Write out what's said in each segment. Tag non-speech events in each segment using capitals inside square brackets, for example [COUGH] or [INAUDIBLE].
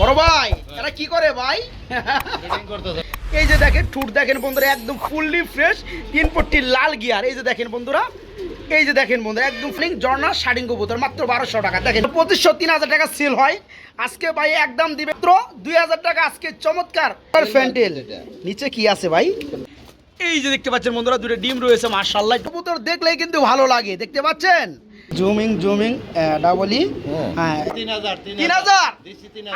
বড় ভাই এরা কি করে ভাই? এই যে দেখেন ঠুট দেখেন বন্ধুরা একদম ফুললি ফ্রেশ তিন পট্টি লাল গিয়ার এই যে দেখেন বন্ধুরা এই যে দেখেন বন্ধুরা একদম ফ্লিং জর্না শাড়িং কবুতর মাত্র বারোশো টাকা। দেখেন পঁচিশশো তিন হাজার টাকা সেল হয়। আজকে ভাই একদম দিবে মাত্র দুই হাজার টাকা আজকে চমৎকার। ফ্যান্টেল নিচে কি আছে ভাই? এই যে দেখতে পাচ্ছেন বন্ধুরা দুটো ডিম রয়েছে মার্শাল্লাহ কবুতর দেখলেই কিন্তু ভালো লাগে দেখতে পাচ্ছেন? জুমিং জুমিং ডাবলি। হ্যাঁ। তিন হাজার তিন হাজার।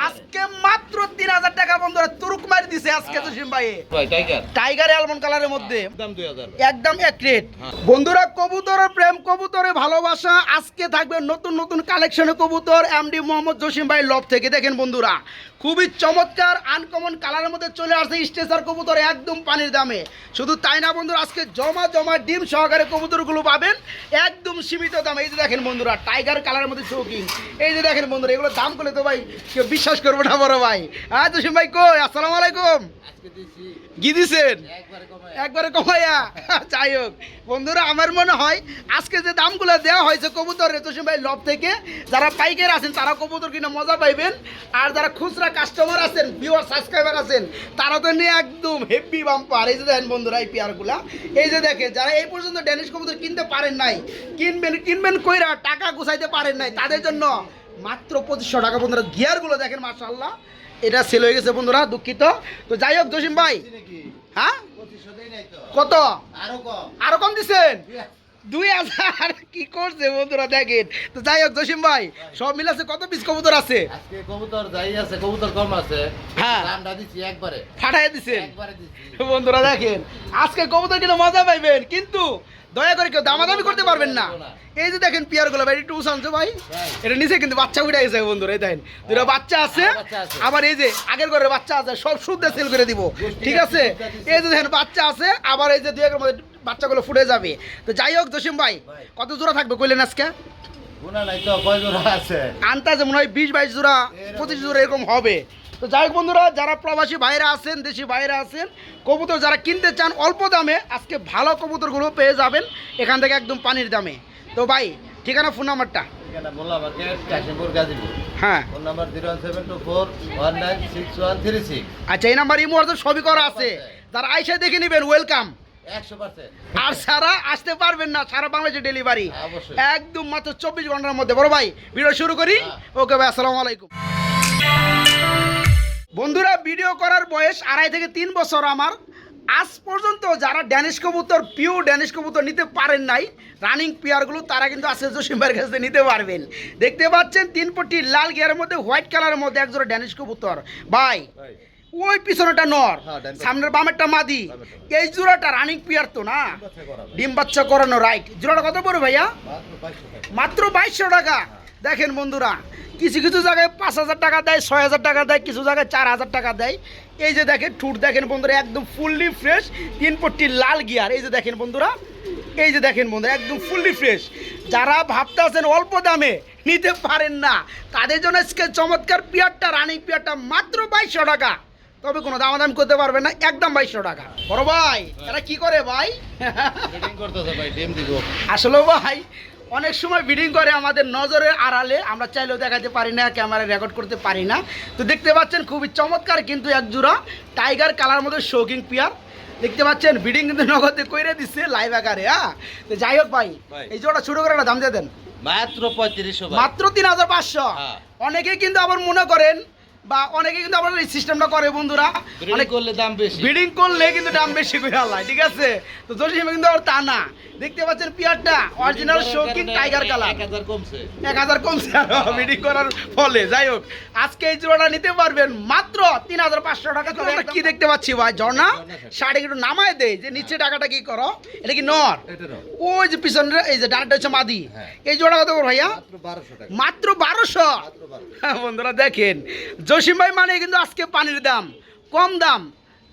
আজকে মাত্র তিন হাজার টাকা বন্ধুরা তুরুক মারি দিছে আজকে তো সিম ভাই। ভাই টাইগার টাইগার অ্যালমন্ড কালারের মধ্যে। দাম দুই হাজার। একদম এক রেট হ্যাঁ। বন্ধুরা কবুতরের প্রেম কবুতরের ভালোবাসা আজকে থাকবে নতুন নতুন কালেকশনের কবুতর এমডি মোহাম্মদ জসিম ভাই লব থেকে। দেখেন বন্ধুরা খুবই চমৎকার আনকমন কালারের মধ্যে চলে আসছে স্টেসার কবুতর একদম পানির দামে। শুধু তাই না বন্ধুরা আজকে জমা জমা ডিম সহকারে কবুতরগুলো পাবেন একদম সীমিত দামে। এই যে দেখেন বন্ধুরা টাইগার কালারের মধ্যে চৌকিং এই যে দেখেন বন্ধুরা এগুলো দাম করলে তো ভাই কেউ বিশ্বাস করব না বড় ভাই। হ্যাঁ তো ভাই কই? আসসালামু আলাইকুম। কি দিছেন? একবারে কমাইয়া যাই হোক, বন্ধুরা, আমার মনে হয় আজকে যে দামগুলো দেওয়া হয়েছে কবুতর রেতসিম ভাই লব থেকে, যারা পাইকার আছেন তারা কবুতর কিনে মজা পাইবেন। আর যারা খুচরা কাস্টমার আছেন ভিউয়ার সাবস্ক্রাইবার আছেন তারা তো নিয়ে একদম হেভি বাম্পার এই যে দেখেন বন্ধুরা, এই পেয়ারগুলা। এই যে দেখেন, যারা এই পর্যন্ত ড্যানিশ কবুতর কিনতে পারেন নাই, কিনবেন কিনবেন কইরা টাকা গুছাইতে পারেন নাই, তাদের জন্য মাত্র পঁচিশশো টাকা। বন্ধুরা গিয়ারগুলো দেখেন মার্শাল্লাহ এটা সেল হয়ে গেছে বন্ধুরা দুঃখিত। তো যাই হোক জসিম ভাই। হ্যাঁ? কত? আরও কম। দিছেন দুই হাজার। কি করছে বন্ধুরা দেখেন। তো যাই হোক জসিম ভাই সব মিলাছে কত পিস কবুতর আছে? আজকে কবুতর যাই আছে কবুতর কম আছে। হ্যাঁ। দামটা দিছি একবারে। ফাটাই দিছেন একবারে দিছি বন্ধুরা দেখেন। আজকে কবুতর কিনে মজা পাইবেন কিন্তু দয়া করে কেউ দামাদামি করতে পারবেন না। এই যে দেখেন পিয়ারগুলো ভাই একটু উসানছো ভাই। এটা নিচে কিন্তু বাচ্চা উঠে গেছে বন্ধুরা এই দেখেন। দুটো বাচ্চা আছে হ্যাঁ, বাচ্চা আছে। আবার এই যে আগের ঘরে বাচ্চা আছে সব শুদ্ধ সেল করে দিব। ঠিক আছে? এই যে দেখেন বাচ্চা আছে আবার এই যে দুই একের মধ্যে বাচ্চাগুলো ফুটে যাবে। তো যাই হোক জসিম ভাই। কত জোড়া থাকবে কইলেন আজকে? গুণা নাই তো কয় জোড়া আছে? আন্তাজে মনে হয় বিশ বাইশ জোড়া পঁচিশ জোড়া এরকম হবে। তো যাই হোক বন্ধুরা যারা প্রবাসী বাইরে আছেন দেশি বাইরে আছেন কবুতর যারা কিনতে চান অল্প দামে আজকে ভালো কবুতরগুলো পেয়ে যাবেন এখান থেকে একদম পানির দামে। তো ভাই ঠিকানা ফোন নাম্বারটা হ্যাঁ। আচ্ছা এই নাম্বার সবই করা আছে। আইসা দেখে নেবেন ওয়েলকাম আর সারা আসতে পারবেন না সারা বাংলাদেশে ডেলিভারি একদম মাত্র চব্বিশ ঘণ্টার মধ্যে। বড় ভাই ভিডিও শুরু করি। হ্যাঁ। ওকে ভাই আসসালামু আলাইকুম। বন্ধুরা ভিডিও করার বয়স আড়াই থেকে তিন বছর আমার। আজ পর্যন্ত যারা ড্যানিশ কবুতর পিওর ড্যানিশ কবুতর নিতে পারেন নাই রানিং পেয়ারগুলো তারা কিন্তু আছে জসিমের কাছে নিতে পারবেন। দেখতে পাচ্ছেন তিন পট্টি লাল গিয়ারের মধ্যে হোয়াইট কালারের মধ্যে একজোড়া ড্যানিশ কবুতর। ভাই ওই পিছনেটা নর হ্যাঁ। সামনের বামেরটা মাদি। এই জোড়াটা রানিং পেয়ার তো না? ডিম বাচ্চা করানো রাইট জোড়াটা কত পড়বে ভাইয়া? মাত্র বাইশশো টাকা। দেখেন বন্ধুরা কিছু কিছু জায়গায় পাঁচ হাজার টাকা দেয় ছয় হাজার টাকা দেয় কিছু জায়গায় চার হাজার টাকা দেয়। এই যে দেখেন ঠুট দেখেন বন্ধুরা একদম ফুললি ফ্রেশ তিন পট্টি লাল গিয়ার। এই যে দেখেন বন্ধুরা এই যে দেখেন বন্ধুরা একদম ফুললি ফ্রেশ যারা ভাবতে আছেন অল্প দামে নিতে পারেন না তাদের জন্য আজকে চমৎকার পিয়ারটা রানিং পিয়ারটা মাত্র বাইশশো টাকা। তবে কোনো দামাদাম করতে পারবেন না একদম বাইশশো টাকা। বড় ভাই এরা কি করে ভাই। আসলে ভাই অনেক সময় বিডিং করে আমাদের নজরের আড়ালে আমরা চাইলেও দেখাতে পারি না ক্যামেরায় রেকর্ড করতে পারি না। তো দেখতে পাচ্ছেন খুবই চমৎকার কিন্তু এক জোড়া টাইগার কালার মধ্যে শৌকিং পিয়ার দেখতে পাচ্ছেন বিডিং কিন্তু নগদে কইরে দিচ্ছে লাইভ আকারে হ্যাঁ? তো যাই হোক ভাই। এই জোড়া ছোট করে একটা দাম দিয়ে দেন। মাত্র পঁয়ত্রিশশো মাত্র তিন হাজার পাঁচশো। হ্যাঁ। অনেকেই কিন্তু আবার মনে করেন বা অনেকে কিন্তু আবার এই সিস্টেমটা করে বন্ধুরা। অনেক করলে দাম বেশি। বিডিং করলে কিন্তু দাম বেশি করে আল্লাহ ঠিক আছে? তো জসিম কিন্তু আর তা না। দেখতে পাচ্ছেন পিয়ারটা অরিজিনাল শৌকিং টাইগার কালার এক হাজার কমছে। এক হাজার কমছে আরও বিডিং করার ফলে। যাই হোক আজকে এই জোড়াটা নিতে পারবেন মাত্র তিন হাজার পাঁচশো টাকা। তবে আমরা কি দেখতে পাচ্ছি ভাই? ঝর্ণা? শাড়ি একটু নামায় দেয় যে নিচে টাকাটা কি করো? এটা কি নর? ওই যে পিছনে এই যে ডানাটা হচ্ছে মাদি। হ্যাঁ। এই জোড়া কত ভাইয়া? মাত্র বারোশো হ্যাঁ, বন্ধুরা দেখেন জসিম ভাই মানে কিন্তু আজকে পানির দাম, কম দাম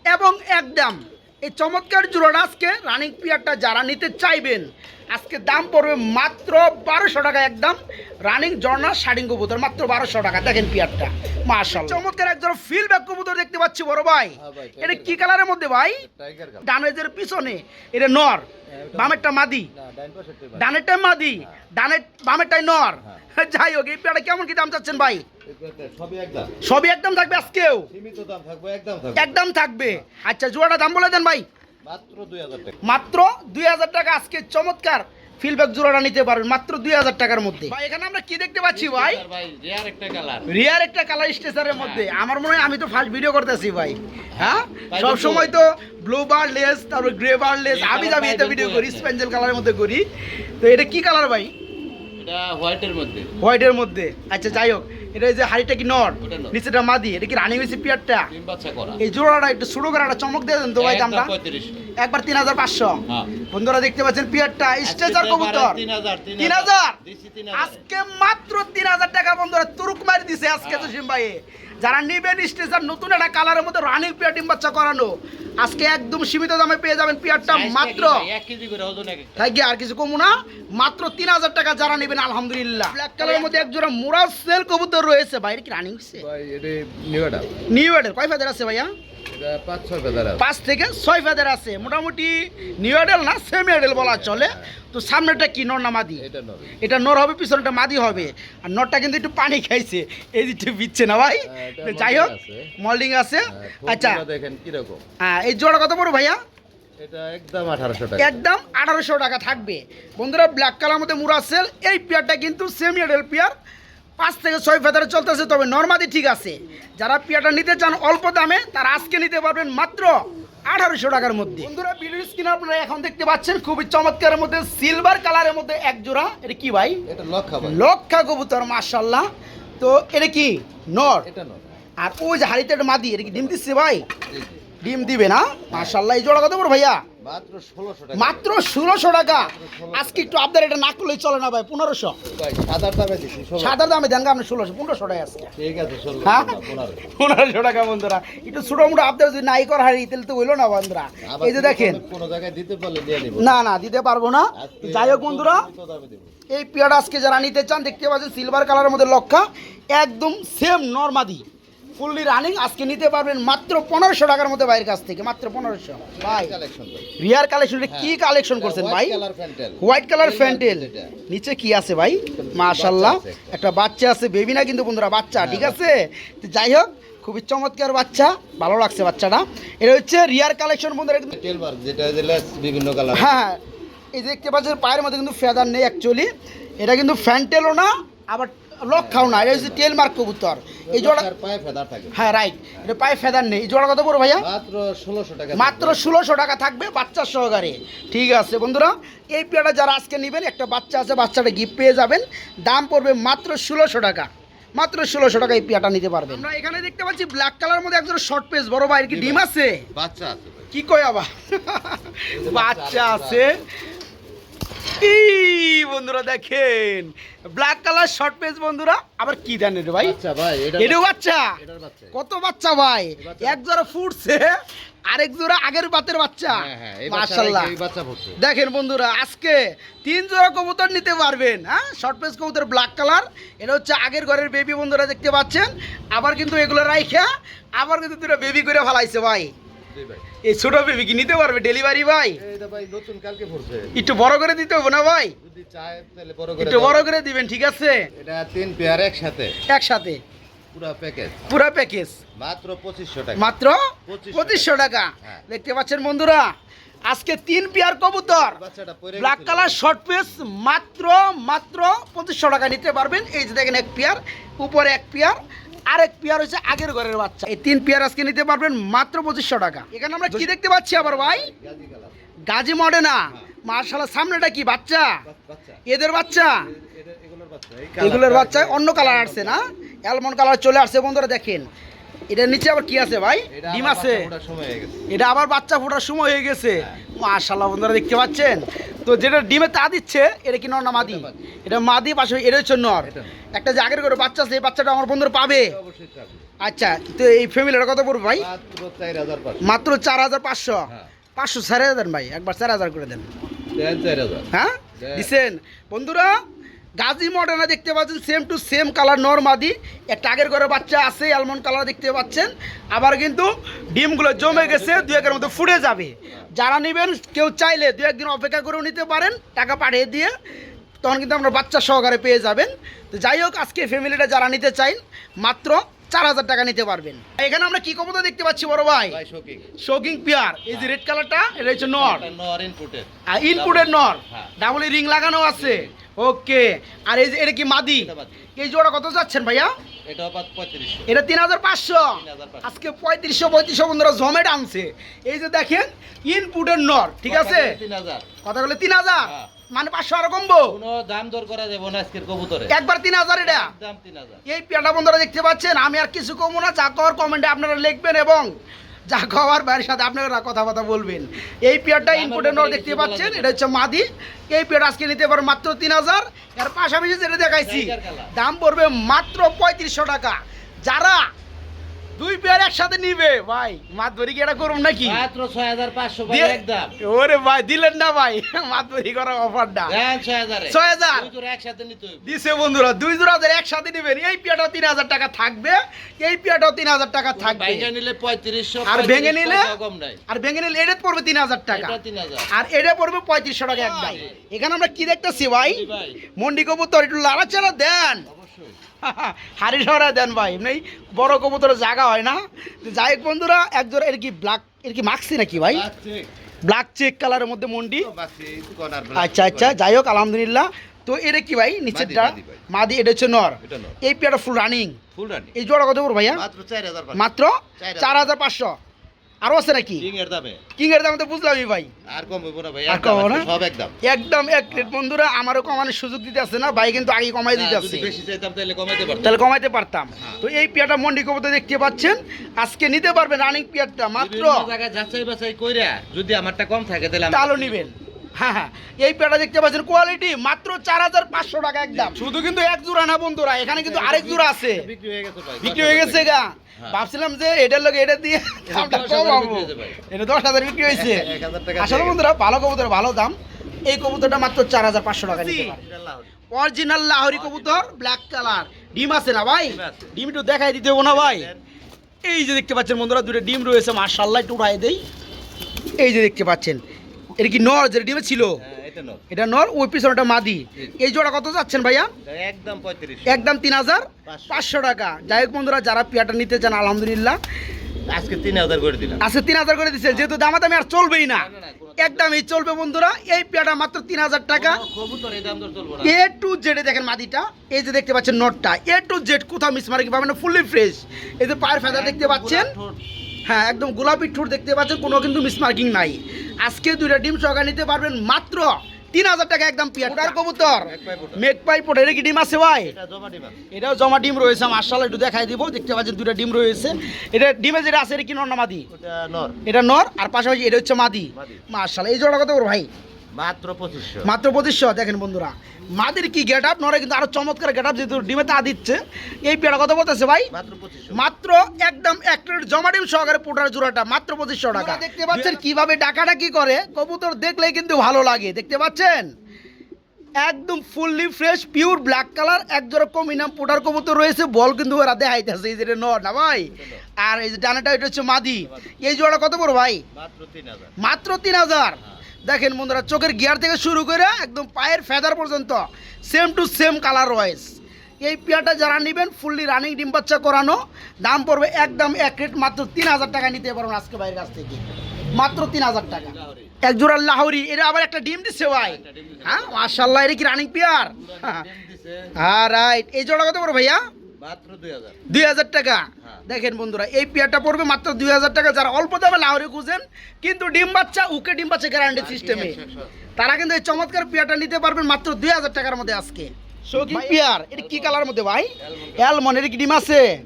এবং এক দাম। এই চমৎকার জোড়াটা আজকে রানিং পিয়ারটা যারা নিতে চাইবেন আজকে দাম পড়বে মাত্র বারোশো টাকা একদম। রানিং জর্না শাড়িং কবুতর মাত্র বারোশো টাকা। দেখেন পিয়ারটা। মার্শাল চমৎকার একজন ফিল ব্যাক কবুতর দেখতে পাচ্ছি বড় ভাই। হ্যাঁ এটা কি কালারের মধ্যে ভাই? ডানের পিছনে। এটা নর। বামেরটা মাদি। ডানেরটা মাদি। ডানের বামেরটাই নর। হ্যাঁ। যাই হোক এই পেয়ারটা কেমন কি দাম চাচ্ছেন ভাই? সবই একদম। থাকবে আজকেও? একদম থাকবে। আচ্ছা জোড়াটা দাম বলে দেন ভাই। মাত্র দুই হাজার টাকা। আজকে চমৎকার ফিলব্যাক জোড়াটা নিতে পারবেন মাত্র দুই হাজার টাকার মধ্যে। ভাই এখানে আমরা কি দেখতে পাচ্ছি ভাই? রিয়ার একটা কালার রিয়ার একটা কালার স্টেশনের মধ্যে। আমার মনে হয় আমি তো ফার্স্ট ভিডিও করতেছি ভাই। হ্যাঁ। ভাই, সব সময় তো ব্লু বার লেস তারপর গ্রে বার লেস আমি যাবি এটা ভিডিও করি। স্পেঞ্জেল কালারের মধ্যে করি। তো এটা কি কালার ভাই? এটা হোয়াইটের মধ্যে। হোয়াইটের মধ্যে। আচ্ছা যাই হোক। এটা এই যে হাড়িটা কি নর? নিচেটা মাদি এটা কি রানিং হয়েছে পিয়ারটা? এই জোড়াটা একটু শুরু করে একটা চমক দিয়ে দেন তো ভাই দামটা। একবার তিন হাজার পাঁচশো। হ্যাঁ। বন্ধুরা দেখতে পাচ্ছেন পিয়ারটা স্ট্রেচার কবুতর। তিন হাজার তিন আজকে মাত্র তিন হাজার টাকা বন্ধুরা তুরুক মারি দিছে আজকে তো সিম ভাই। যারা নিবেন স্টেশন নতুন একটা কালারের মধ্যে রানিং পিয়ার ডিম বাচ্চা করানো। আজকে একদম সীমিত দামে পেয়ে যাবেন পিয়ারটা মাত্র টা কি ভাই? এক কেজি করে ওজন এক একটা। তাই কি আর কিছু কমু না মাত্র তিন হাজার টাকা যারা নেবেন আলহামদুলিল্লাহ। ব্ল্যাক কালারের মধ্যে একজোড়া মোরাল সেল কবুতর রয়েছে। বাইরে কি রানিং হচ্ছে ভাই এটা নিউ এডার নিউ এডার কয় ফেদার আছে ভাইয়া? পাঁচ থেকে ছয় ফেদার আছে। মোটামুটি নিউ এডেল না সেমি এডেল বলা চলে। তো সামনেটা কি নর না মাদি? এটা নর। হবে পিছনটা মাদি হবে। আর নরটা কিন্তু একটু পানি খাইছে। এই যে বিচ্ছে না ভাই? হ্যাঁ, যাই হোক মল্ডিং আছে। হ্যাঁ, আচ্ছা। দেখেন কীরকম। হ্যাঁ এই জোড়া কত বড় ভাইয়া? একদম আঠারোশো টাকা। একদম আঠারোশো টাকা থাকবে। বন্ধুরা ব্ল্যাক কালার মধ্যে মুরা সেল এই পেয়ারটা কিন্তু সেমি এডেল পেয়ার পাঁচ থেকে ছয় ফেদারে চলতেছে তবে নর্মাদি ঠিক আছে। যারা পিয়াটা নিতে চান অল্প দামে তারা আজকে নিতে পারবেন মাত্র আঠারোশো টাকার মধ্যে। বন্ধুরা ভিডিও স্ক্রিনে আপনারা এখন দেখতে পাচ্ছেন খুবই চমৎকারের মধ্যে সিলভার কালারের মধ্যে এক জোড়া। এটা কি ভাই? এটা লক্ষা ভাই। লক্ষা কবুতর মাশাল্লাহ তো এটা কি? নর? এটা নয় আর ওই যে হাড়িতে মাদি এটা কি ডিম দিচ্ছে ভাই? ডিম দিবে না? মাশাল্লাহ এই জোড়া কত বড় ভাইয়া? মাত্র ষোলোশো টাকা। আজকে একটু আপনার এটা না করলেই চলে না ভাই পনেরোশো। সাদার দামে দেন আপনি ষোলোশো পনেরোশো টাকা আজকে। ঠিক আছে হ্যাঁ? পনেরোশো। টাকা বন্ধুরা একটু ছোটো মোটো আপনার যদি নাই কর হাড়ি তাহলে তো হইল না বন্ধুরা। এই যে দেখেন। না না দিতে পারব না। যাই হোক বন্ধুরা। এই পেয়ারটা আজকে যারা নিতে চান দেখতে পাচ্ছেন সিলভার কালারের মধ্যে লক্ষা একদম সেম নর্মাদি ফুললি রানিং আজকে নিতে পারবেন মাত্র পনেরোশো টাকার মধ্যে বাইরের কাছ থেকে মাত্র পনেরোশো। ভাই রিয়ার কালেকশনে কি কালেকশন করছেন ভাই? হোয়াইট কালার ফ্যান্টেল নিচে কি আছে ভাই? মাশাল্লাহ একটা বাচ্চা আছে বেবি না কিন্তু বন্ধুরা বাচ্চা হ্যাঁ, ঠিক আছে? যাই হোক খুবই চমৎকার বাচ্চা ভালো লাগছে বাচ্চাটা। এটা হচ্ছে রিয়ার কালেকশন বন্ধুরা বিভিন্ন কালার হ্যাঁ এই দেখতে পাচ্ছেন পায়ের মধ্যে কিন্তু ফেদার নেই অ্যাকচুয়ালি এটা কিন্তু ফ্যান্টেলও না আবার লক্ষাও না এটা হচ্ছে টেল মার্ক কবুতর। এই জোড়া পায়ে ফেদার থাকে। হ্যাঁ রাইট এটা পায়ে ফেদার নেই। এই জোড়া কত বড় ভাইয়া? মাত্র ষোলোশো টাকা মাত্র ষোলোশো টাকা থাকবে বাচ্চার সহকারে। ঠিক আছে বন্ধুরা এই পেয়ারটা যারা আজকে নেবেন একটা বাচ্চা আছে বাচ্চাটা গিফট পেয়ে যাবেন। দাম পড়বে মাত্র ষোলোশো টাকা। মাত্র ষোলোশো টাকা এই পেয়ারটা নিতে পারবেন। আমরা এখানে দেখতে পাচ্ছি ব্ল্যাক কালার মধ্যে একজন শর্ট পেস বড় ভাই। কি ডিম আছে? বাচ্চা আছে কি কয় আবার? বাচ্চা আছে। এই বন্ধুরা দেখেন ব্ল্যাক কালার শর্ট পেস বন্ধুরা আবার কি দেন রে ভাই? এটা এটাও বাচ্চা? কত বাচ্চা ভাই? এক জোড়া ফুটছে আরেক জোড়া আগের বাতের বাচ্চা। হ্যাঁ হ্যাঁ মাশাল্লাহ দেখেন বন্ধুরা আজকে তিন জোড়া কবুতর নিতে পারবেন হ্যাঁ? শর্ট পেজ কবুতর ব্ল্যাক কালার এটা হচ্ছে আগের ঘরের বেবি বন্ধুরা দেখতে পাচ্ছেন। আবার কিন্তু এগুলো রাইখা আবার কিন্তু দুটো বেবি করে ফেলাইছে ভাই। এই ছোট বেবি কি নিতে পারবে ডেলিভারি ভাই? নতুন কালকে ফুটছে একটু বড় করে দিতে হবে না ভাই? যদি চায় তাহলে বড় করে একটু বড় করে দিবেন ঠিক আছে? এটা তিন পেয়ার একসাথে। একসাথে। পুরো প্যাকেজ পুরো প্যাকেজ মাত্র পঁচিশশো টাকা। মাত্র পঁচিশশো পঁচিশশো টাকা। হ্যাঁ। দেখতে পাচ্ছেন বন্ধুরা আজকে তিন পেয়ার কবুতর। ব্ল্যাক কালার শর্ট পিস মাত্র মাত্র পঁচিশশো টাকা নিতে পারবেন। এই যে দেখেন এক পেয়ার উপরে এক পেয়ার আরেক পেয়ার হচ্ছে আগের ঘরের বাচ্চা। এই তিন পেয়ার আজকে নিতে পারবেন মাত্র পঁচিশশো টাকা। এখানে আমরা কি দেখতে পাচ্ছি আবার ভাই? গাজি মডে না মডেনা। মার্শাল্লাহ সামনেটা কি বাচ্চা? এদের বাচ্চা? এগুলোর বাচ্চা অন্য কালার আসছে না? অ্যালমন্ড কালার চলে আসছে বন্ধুরা দেখেন। এটার নিচে আবার কি আছে ভাই? ডিম আছে। এটা আবার বাচ্চা ফোটার সময় হয়ে গেছে। মাশাল্লাহ বন্ধুরা দেখতে পাচ্ছেন? তো যেটা ডিমে তা দিচ্ছে এটা কি নর না মাদি? এটা মাদি। পাশে এটা হচ্ছে নর। একটা যে আগের করে বাচ্চা আছে এই বাচ্চাটা আমার বন্ধুরা পাবে। আচ্ছা তো এই ফ্যামিলিটা কত পড়বে ভাই? মাত্র চার হাজার পাঁচশো। মাত্র চার হাজার পাঁচশো? হ্যাঁ। পাঁচশো চার হাজার ভাই একবার চার হাজার করে দেন। হ্যাঁ। দিছেন? বন্ধুরা গাজী মডার্না দেখতে পাচ্ছেন সেম টু সেম কালার নর্মাদি একটা আগের ঘরে বাচ্চা আছে অ্যালমন্ড কালার দেখতে পাচ্ছেন। আবার কিন্তু ডিমগুলো জমে গেছে, দু একের মধ্যে ফুটে যাবে। যারা নেবেন, কেউ চাইলে দু একদিন অপেক্ষা করেও নিতে পারেন, টাকা পাঠিয়ে দিয়ে, তখন কিন্তু আপনার বাচ্চা সহকারে পেয়ে যাবেন। তো যাই হোক, আজকে ফ্যামিলিটা যারা নিতে চাই মাত্র চার হাজার টাকা নিতে পারবেন। এখানে আমরা কি কবুতর দেখতে পাচ্ছি বড় ভাই? Shocking pair. এই যে রেড কালারটা এটা হচ্ছে নর। ইনপুটের নর হ্যাঁ। ডাবল রিং লাগানো আছে। ওকে আর এই যে এটা কি মাদি। এই জোড়া কত যাচ্ছেন ভাইয়া? এটা তিন হাজার পাঁচশো। আজকে পঁয়ত্রিশশো পঁয়ত্রিশশো বন্ধুরা জমেট আনছে। এই যে দেখেন ইনপুটের নর। ঠিক আছে? কথা বলে তিন হাজার। হ্যাঁ। মানে পাঁচশো আর কমবো। কোনো দাম দর করা যাবে না আজকের কবুতরে। একবার তিন হাজার এটা। দাম তিন হাজার। এই পেয়াটা বন্ধুরা দেখতে পাচ্ছেন আমি আর কিছু কমবো না যা কর কমেন্টে আপনারা লিখবেন এবং যা খাওয়ার বাইরের সাথে আপনারা কথাবার্তা বলবেন। এই পেয়ারটা ব্যাপারে দেখতে পাচ্ছেন এটা হচ্ছে মাদি। এই পেয়ার আজকে নিতে পারো মাত্র তিন হাজার। এর পাশাপাশি যেটা দেখাইছি দাম পড়বে মাত্র পঁয়ত্রিশশো টাকা। যারা একসাথে নিবে? ভাই মাতবরি কি এটা করুন নাকি? মাত্র ছয় হাজার পাঁচশো ভাই একদম। ওরে ভাই দিলেন না ভাই মাতবরি করা অফারটা। দেন ছয় হাজারে। 6,000 দুই জোড়া একসাথে নিতে দিছে বন্ধুরা দুই জোড়া ধরে একসাথে নেবেন। এই পিয়াটাও তিন হাজার টাকা থাকবে। এই পিয়াটাও তিন হাজার টাকা থাকবে। বাইজা নিলে পঁয়ত্রিশশো আর ভেঙে নিলে? আর ভেঙে নিলে এটা পড়বে তিন হাজার টাকা। হাজার। আর এটা পড়বে পঁয়ত্রিশশো টাকা একদম। এখানে আমরা কি দেখতেছি ভাই? মন্ডি কবুতর একটু লাড়াচাড়া দেন। [LAUGHS] হাড়ি সরা দেন ভাই এমনি বড় কবুতরের জায়গা হয় না। যাই হোক বন্ধুরা একজোড়া এর কি ব্ল্যাক এর কি মাক্সি নাকি ভাই? ব্ল্যাক চেক কালারের মধ্যে মন্ডি। আচ্ছা আচ্ছা যাই হোক আলহামদুলিল্লাহ। তো এটা কি ভাই নিচেরটা? মাদি এটা হচ্ছে নর। এই পেয়ারটা ফুল রানিং ফুল রানিং এই জোড়া কত পড়বে ভাইয়া? মাত্র। চার হাজার পাঁচশো। আরও আছে নাকি? কিং এর দামে? কিং এর দাম তো বুঝলামই ভাই। আর কম হইব না ভাই আর কম না? সব একদম। একদম এক রেট বন্ধুরা আমারও কমানোর সুযোগ দিতে আছে না ভাই কিন্তু আগে কমাই দিতে আছে বেশি চাইতাম তাহলে কমাইতে পারতাম। তাহলে কমাইতে পারতাম। তো এই পেয়াটা মন্ডি কবতে দেখতে পাচ্ছেন। আজকে নিতে পারবেন রানিং পিয়ারটা মাত্র যাচাই বাছাই কইরা যদি আমারটা কম থাকে তাহলে তাহলে নিবেন। হ্যাঁ হ্যাঁ। এই পেয়াটা দেখতে পাচ্ছেন কোয়ালিটি মাত্র চার হাজার পাঁচশো টাকা একদম। শুধু কিন্তু এক জোড়া না বন্ধুরা এখানে কিন্তু আরেক জোড়া আছে। বিক্রি হয়ে গেছে গা। হ্যাঁ। ভাবছিলাম যে এটার লোক এটা দিয়ে দামটা দশ কম হাজার বিক্রি হয়েছে এটা দশ হাজার বিক্রি হয়েছে। [LAUGHS] আসলে বন্ধুরা ভালো কবুতর ভালো দাম। এই কবুতরটা মাত্র চার হাজার পাঁচশো টাকা নিতে। অরিজিনাল লাহোরি কবুতর ব্ল্যাক কালার ডিম আছে না ভাই? ডিম একটু দেখাই দিতে হব না ভাই। এই যে দেখতে পাচ্ছেন বন্ধুরা দুটো ডিম রয়েছে মার্শাল্লাহ একটু উড়াই দেই। এই যে দেখতে পাচ্ছেন এটা কি নর যেটা ডিমে ছিল? হ্যাঁ, এটা নর। ওই পিছনটা মাদি। এই জোড়া কত যাচ্ছেন ভাইয়া? একদম পঁয়ত্রিশ। একদম তিন হাজার পাঁচশো। টাকা। যাই হোক বন্ধুরা যারা পিয়াটা নিতে চান আলহামদুলিল্লাহ। আজকে তিন হাজার করে দিলাম। আজকে তিন হাজার করে দিচ্ছে যেহেতু দামাদামি আর চলবেই না। কোনো- একদমই চলবে বন্ধুরা এই পেয়াটা মাত্র তিন হাজার টাকা। এই এ টু জেডে দেখেন মাদিটা এই যে দেখতে পাচ্ছেন নোটটা। এ টু জেড কোথাও মিস মার্কি পাবেন না ফুললি ফ্রেশ এই যে পায়ের ফেদা দেখতে পাচ্ছেন। হ্যাঁ একদম গোলাপি ঠোঁট দেখতে পাচ্ছেন কোনো কিন্তু মিস মার্কিং নাই। আজকে দুইটা ডিম সকা নিতে পারবেন মাত্র তিন হাজার টাকা একদম পিয়ার কবুতর? মেঘপাই পোটারে কি ডিম আছে ভাই। এটাও জমা ডিম রয়েছে মার্শাল একটু দেখাই দিব। দেখতে পাচ্ছেন দুটো ডিম রয়েছে। এটা ডিমে যেটা আছে এটা কি নর না মাদি? এটা নর আর পাশাপাশি এটা হচ্ছে মাদি। মার্শাল এই জোড়া কথা করে ভাই? মাত্র পঁচিশশো। মাত্র পঁচিশশো দেখেন বন্ধুরা। মাদির কি গেট আপ নরে কিন্তু আরও চমৎকার গেট আপ যেহেতু ডিমে তা দিচ্ছে। এই পেয়ারা কত বলতেছে ভাই? মাত্র একদম এক প্লেট জমা ডিম সহকারে পোটার জোড়াটা মাত্র পঁচিশশো টাকা। দেখতে পাচ্ছেন কীভাবে ডাকাটা কি করে কবুতর দেখলেই কিন্তু ভালো লাগে। দেখতে পাচ্ছেন? একদম fully fresh pure black colour এক জোড়া কমিনাম পোটার কবুতর রয়েছে বল কিন্তু ওরা দেখাইতেছে এই যে এটা নর না ভাই? আর এই যে ডানাটা এটা হচ্ছে মাদি। এই জোড়া কত বড় ভাই? মাত্র তিন হাজার। মাত্র তিন হাজার। দেখেন বন্ধুরা, চোখের গিয়ার থেকে শুরু করে একদম পায়ের ফেদার পর্যন্ত সেম টু সেম কালার রয়েস এই পেয়ারটা যারা নেবেন ফুললি রানিং ডিম বাচ্চা করানো, দাম পড়বে একদম এক রেট মাত্র তিন হাজার টাকা নিতে পারবেন আজকে বাইরের কাছ থেকে। মাত্র তিন হাজার টাকা। এক জোড়া লাহরি এটা আবার একটা ডিম দিচ্ছে ভাই। হ্যাঁ মার্শাল্লাহ এটা কি রানিং পেয়ার? হ্যাঁ রাইট এই জোড়া কত বড় ভাইয়া? দুই হাজার। টাকা? হ্যাঁ। দেখেন বন্ধুরা এই পেয়ারটা পড়বে মাত্র দুই হাজার টাকা। যারা অল্প দামে লাহোরি খুঁজেন কিন্তু ডিম বাচ্চা উকে ডিম বাচ্চা গ্যারান্টি সিস্টেমে। তারা কিন্তু এই চমৎকার পেয়ারটা নিতে পারবেন মাত্র দুই হাজার টাকার মধ্যে আজকে। শৌখিন পেয়ার এটা কি কালার মধ্যে ভাই? অ্যালমন কি ডিম আছে?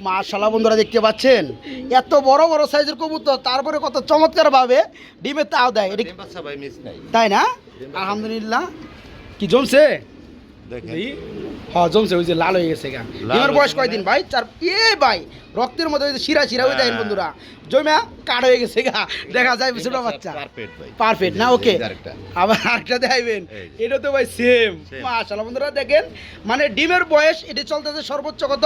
মাশাল্লাহ বন্ধুরা দেখতে পাচ্ছেন। এত বড় বড় সাইজের কবুতর তারপরে কত চমৎকার ভাবে ডিমে তাও দেয়। এটা কি- ডিম বাচ্চা ভাই মিস নাই। তাই না? আলহামদুলিল্লাহ। কি জমছে? হ্যাঁ জমছে ওই যে লাল হয়ে গেছে গা। এবার বয়স কয়দিন? ভাই? চার এ ভাই রক্তের মধ্যে শিরা শিরা হয়ে। যায়। বন্ধুরা। জমা কাঠ হয়ে গেছে গা। দেখা যায় ছোট বাচ্চা। পারফেক্ট না? ওকে আবার আরেকটা দেখাইবেন। এটা তো ভাই সেম Same. বন্ধুরা দেখেন। মানে ডিমের বয়স এটা চলতেছে সর্বোচ্চ কত?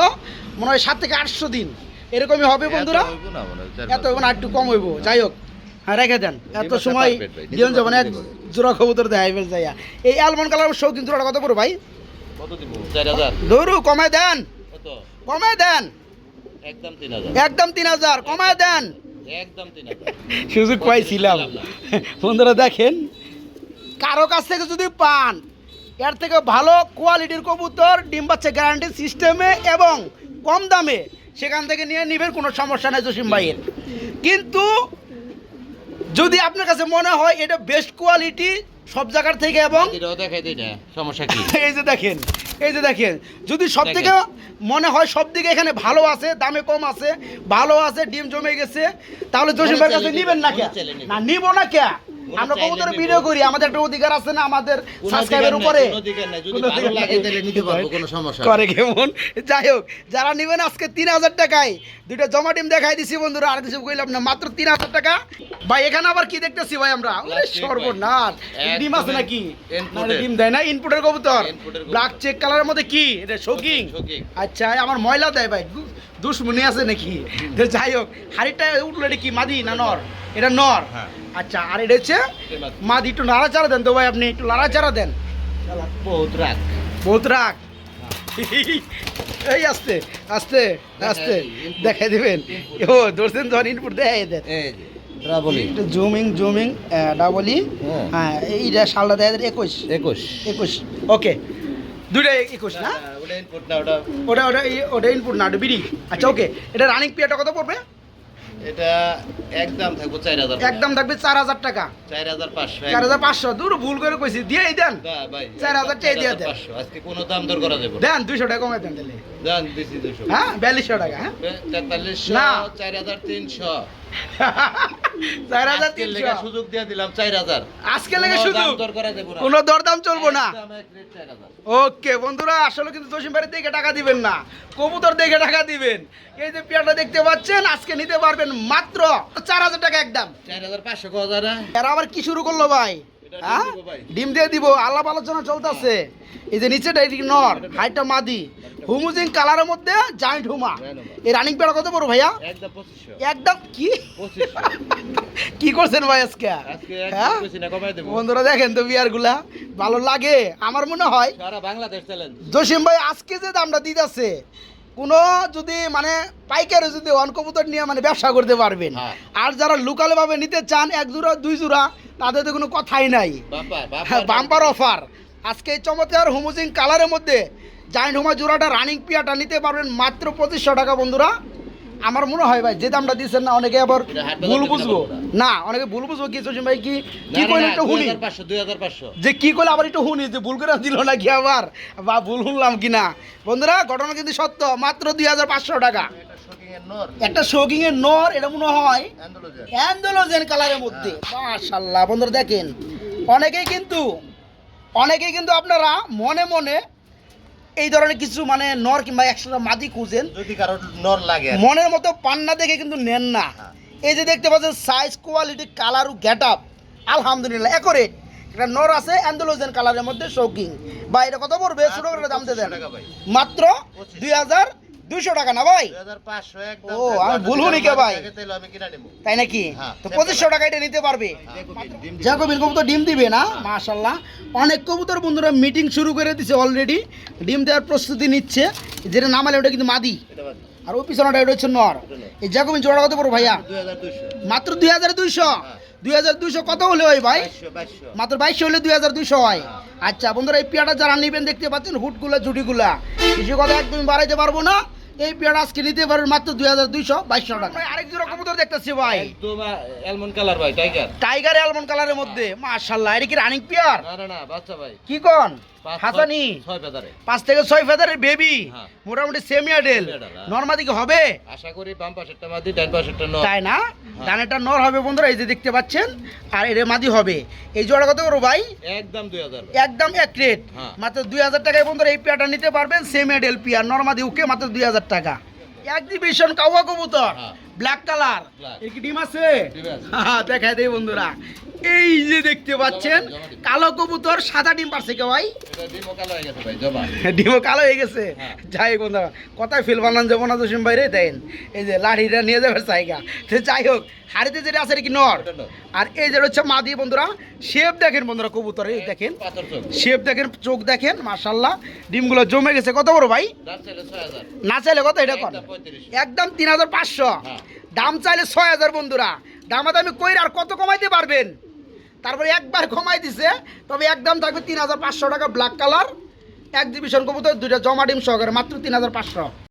মনে হয় সাত থেকে আটশো দিন। এরকমই হবে বন্ধুরা? এত না একটু কম হইব। যাই হোক। হ্যাঁ রেখে দেন। এত বাচ্চা সময় দিন যাবেন এক জোড়া কবুতর দেখাইবেন যাইয়া এই আলমন্ড কালার শৌখিন জোড়াটা কত পড়ো ভাই? ধরু দেন। দেন। একদম তিন হাজার। একদম তিন হাজার কমায় দেন। সুযোগ পাইছিলাম। বন্ধুরা দেখেন কারও কাছ থেকে যদি পান এর থেকে ভালো কোয়ালিটির কবুতর ডিম বাচ্চা গ্যারান্টি সিস্টেমে এবং কম দামে সেখান থেকে নিয়ে নেবেন কোনো সমস্যা নেই জসিম ভাইয়ের। কিন্তু যদি আপনার কাছে মনে হয় এটা বেস্ট কোয়ালিটি সব জায়গার থেকে এবং সমস্যা কি? [LAUGHS] এই যে দেখেন এই যে দেখেন যদি সব থেকে মনে হয় সব দিকে এখানে ভালো আছে দামে কম আছে ভালো আছে ডিম জমে গেছে তাহলে জসিম ভাইয়ের কাছে নিবেন না কে। না নিব না কে? আমরা কবুতর। ভিডিও করি আমাদের একটা অধিকার আছে না আমাদের সাবস্ক্রাইবের উপরে। করে কেমন? যাই হোক যারা নিবেন আজকে তিন হাজার টাকায় দুইটা জমা ডিম দেখাই দিছি বন্ধুরা আর কিছু কইলাম না মাত্র তিন হাজার টাকা। ভাই এখানে আবার কি দেখতেছি ভাই আমরা? ওরে সর্বনাশ। ডিম আছে নাকি? input না, এর। ডিম দেয় না ইনপুটের কবুতর। ব্ল্যাক চেক কালারের মধ্যে কি? এটা শোকিং আচ্ছা আমার ময়লা দেয় ভাই। দুশ্মনী আছে নাকি? যাই হোক হাড়িটা উঠল এটা কি মাদি না নর? এটা নর। হ্যাঁ। আচ্ছা আর এটা হচ্ছে মাদি। একটু নাড়াচাড়া দেন তো ভাই আপনি একটু নাড়াচাড়া দেন। বহুত রাগ। বহুত রাগ। এই আস্তে আস্তে আস্তে। দেখাই দিবেন। ও ধরছেন ধর ইনপুট দেখাই দেন। জুমিং জুমিং ডাবলি হ্যাঁ। হ্যাঁ এইটা সালটা দেয় একুশ। একুশ। একুশ। ওকে দুইটা একুশ না? ওটা ইনপুট ওটা ওটা ওটা ইনপুট না ওটা বিডি। আচ্ছা ওকে এটা রানিং পিয়াটা কত পড়বে? এটা একদম থাকব চার হাজার একদম থাকবে চার হাজার টাকা। চার হাজার পাঁচশো চার হাজার পাঁচশো। দূর ভুল করে কইছি। দিয়ে দেন। চার হাজার টাকা দিয়ে দেন। আজকে কোনো দাম দর করা যাবে দেন দুইশো টাকা কমে দেন তাহলে। দাম দিছি দুশো হ্যাঁ বিয়াল্লিশশো টাকা হ্যাঁ। তেতাল্লিশশো চার হাজার তিনশো। চার হাজার তিনশো। সুযোগ দিয়ে দিলাম চার হাজার। আজকে লেগে কোনো শুধু দাম দর করা যাবে না। কোনো দরদাম চলবো না। একদম এক রেট চার হাজার। ওকে বন্ধুরা আসলে কিন্তু জসিম বাড়ি দেখে টাকা দিবেন না। কবুতর দেখে টাকা দিবেন। এই যে পেয়ারটা দেখতে পাচ্ছেন আজকে নিতে পারবেন মাত্র চার হাজার টাকা একদম। চার হাজার পাঁচশো হাজার? আবার কি শুরু করল ভাই? হ্যাঁ? ডিম দিয়ে দিব আলাপ আলোচনা চলতেছে। এই যে নিচেটা এটি নর হাইটটা মাদি হুমুজিং কালারের মধ্যে জায়েন্ট হুমা। এই রানিং পেয়ার কত বড় ভাইয়া? একদম কি? কি করছেন ভাই আজকে? হ্যাঁ? বন্ধুরা দেখেন তো বিয়ারগুলা ভালো লাগে। আমার মনে হয় জসিম ভাই আজকে যে দামটা দিতেছে কোনো যদি মানে পাইকারে যদি অন কবুতর নিয়ে মানে ব্যবসা করতে পারবেন হ্যাঁ। আর যারা লোকাল ভাবে নিতে চান এক জোড়া দুই জোড়া তাদের তো কোনো কথাই নাই। বাম্পার হ্যাঁ বাম্পার অফার আজকে এই চমৎকার হোমোজিং কালারের মধ্যে জায়েন্ট হোমা জোড়াটা রানিং পিয়াটা নিতে পারবেন মাত্র পঁচিশশো টাকা বন্ধুরা। আমার মনে হয় ভাই যে দামটা দিচ্ছেন না অনেকে আবার ভুল বুঝব। না অনেকে ভুল বুঝব কি জসিম ভাই কি না, কি না, কইলে একটু শুনি। 2500, 2500 যে কি করলে আবার একটু শুনি যে ভুল করে দিল নাকি আবার? বা ভুল শুনলাম কিনা? বন্ধুরা ঘটনা কিন্তু সত্য মাত্র দুই হাজার পাঁচশো টাকা। একটা শোকিং এর নর এটা মনে হয়। অ্যান্ডোলোজেন কালারের মধ্যে। মাশাল্লাহ বন্ধুরা দেখেন। অনেকেই কিন্তু অনেকেই কিন্তু আপনারা মনে মনে এই ধরনের কিছু মানে নর কিংবা একশোটা মাদি খুঁজেন যদি কারও নর লাগে মনের মতো পান্না দেখে কিন্তু নেন না। হ্যাঁ। এই যে দেখতে পাচ্ছেন সাইজ কোয়ালিটি কালার ও গেট আপ আলহামদুলিল্লাহ একরেট একটা নর আছে অ্যান্ডোলোজেন কালারের মধ্যে শৌকিং বা এটা কত পড়বে? ছোট করে দাম দিয়ে দেন। 2500 টাকা ভাই। মাত্র দুই হাজার দুইশো টাকা না ভাই? ও, আমি ভুল কে ভাই? তাই নাকি? হ্যাঁ, তো পঁচিশশো টাকা এটা নিতে পারবে? হ্যাঁ, ডিম দিবে। কবুতর ডিম দিবে না? মাশাল্লাহ অনেক কবুতর বন্ধুরা মিটিং শুরু করে দিছে অলরেডি ডিম দেওয়ার প্রস্তুতি নিচ্ছে। যেটা নামালে ওটা কিন্তু মাদি। আর ওই পিছনটা এটা হচ্ছে নর। এই জ্যাকোবিন জোড়া কত পড়ো ভাইয়া? মাত্র দুই হাজার দুইশো? দুই হাজার দুইশো কত হলে হয় ভাই? 2200 2200 মাত্র বাইশশো হলে দুই হাজার দুইশো হয়। আচ্ছা বন্ধুরা এই পেয়াটা যারা নেবেন দেখতে পাচ্ছেন হুটগুলা জুটিগুলা কিছু কথা একদম বাড়াইতে পারব না। এই পেয়ারা আজকে নিতে পারবেন মাত্র দুই হাজার দুইশো বাইশশো টাকা। আরেক রকম কবুতর দেখতেছি ভাই। অ্যালমন্ড কালার ভাই টাইগার টাইগার অ্যালমন্ড কালারের মধ্যে মাশাল্লাহ এটা কি রানিং পেয়ার না না না বাচ্চা ভাই। কি কন? হাসানি পাঁচ থেকে ছয় ফেদারের বেবি হ্যাঁ। মোটামুটি সেমি আডেল। নর্মাদি কি হবে? আশা করি বাম পাশেরটা মাদি ডান পাশেরটা ন তাই না? হ্যাঁ। ডানেরটা নর হবে বন্ধুরা এই যে দেখতে পাচ্ছেন। আর এর মাদি হবে। এই জোড়া কত করো ভাই? একদম দুই হাজার। একদম এক রেট হ্যাঁ। মাত্র দুই হাজার টাকায় বন্ধুরা এই পেয়ারটা নিতে পারবেন সেমি আডেল পেয়ার নর্মাদি উকে মাত্র দুই হাজার টাকা। এক্সিবিশন কাউয়া কবুতর। ব্ল্যাক কালারের কি ডিম আছে। হ্যাঁ দেখাই দেই বন্ধুরা। এই যে দেখতে পাচ্ছেন কালো কবুতর সাদা ডিম পারছে কে ভাই? ডিমও কালো হয়ে গেছে হয়ে হ্যাঁ। যাই বন্ধুরা কথায় ফিল বানান যাব না জসিম ভাই রে দেন। এই যে লাঠিটা নিয়ে যাবে জায়গা। তো যাই হোক হাড়িতে যেটা আছে কি নর? আর এই যেটা হচ্ছে মাদি বন্ধুরা শেপ দেখেন বন্ধুরা কবুতর এই দেখেন। পাথর চোখ। শেপ দেখেন চোখ দেখেন মার্শাল্লাহ ডিমগুলো জমে গেছে কত বড় ভাই? না চাইলে কত? এটা কর একদম তিন হাজার পাঁচশো। হ্যাঁ। দাম চাইলে ছয় হাজার বন্ধুরা। দামাদামি কইর আর কত কমাইতে পারবেন? তারপরে একবার কমাই দিছে, তবে একদম থাকবে তিন হাজার পাঁচশো টাকা ব্ল্যাক কালার এক ডিভিশন কবুতর, দুইটা জমা ডিম সহকারে, মাত্র তিন হাজার পাঁচশো।